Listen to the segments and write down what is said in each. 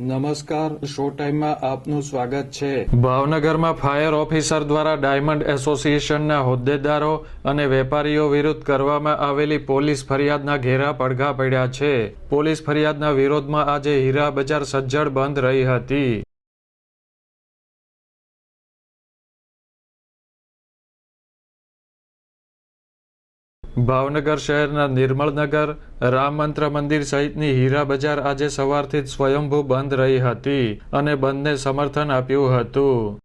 નમસ્કાર, શો ટાઈમમાં આપનું સ્વાગત છે. ભાવનગરમાં ફાયર ઓફિસર દ્વારા ડાયમંડ એસોસિએશનના હોદ્દેદારો અને વેપારીઓ વિરુદ્ધ કરવામાં આવેલી પોલીસ ફરિયાદના ઘેરા પડઘા પડ્યા છે. પોલીસ ફરિયાદના વિરોધમાં આજે હીરા બજાર સજ્જડ બંધ રહી હતી. ભાવનગર શહેરના નિર્મળનગર રામ મંત્ર મંદિર સહિતની હીરા બજાર આજે સવારથી જ સ્વયંભૂ બંધ રહી હતી અને બંધને સમર્થન આપ્યું હતું.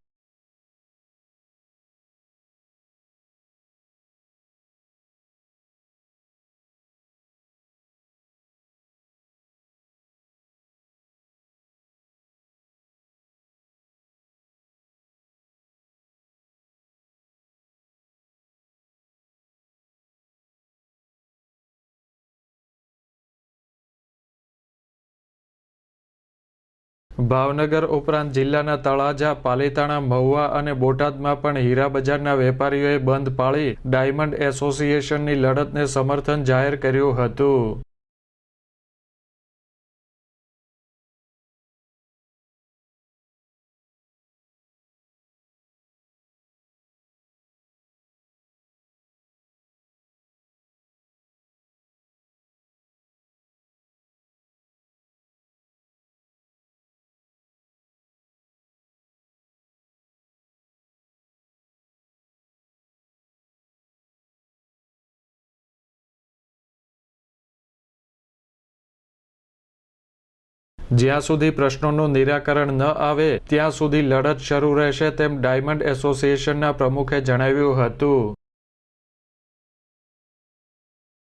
ભાવનગર ઉપરાંત જિલ્લાના તળાજા, પાલીતાણા, મહુવા અને બોટાદમાં પણ હીરા બજારના વેપારીઓએ બંધ પાળી ડાયમંડ એસોસિએશનની લડતને સમર્થન જાહેર કર્યું હતું. જ્યાં સુધી પ્રશ્નોનું નિરાકરણ ન આવે, ત્યાં સુધી લડત શરૂ રહેશે તેમ ડાયમંડ એસોસિએશનના પ્રમુખે જણાવ્યું હતું.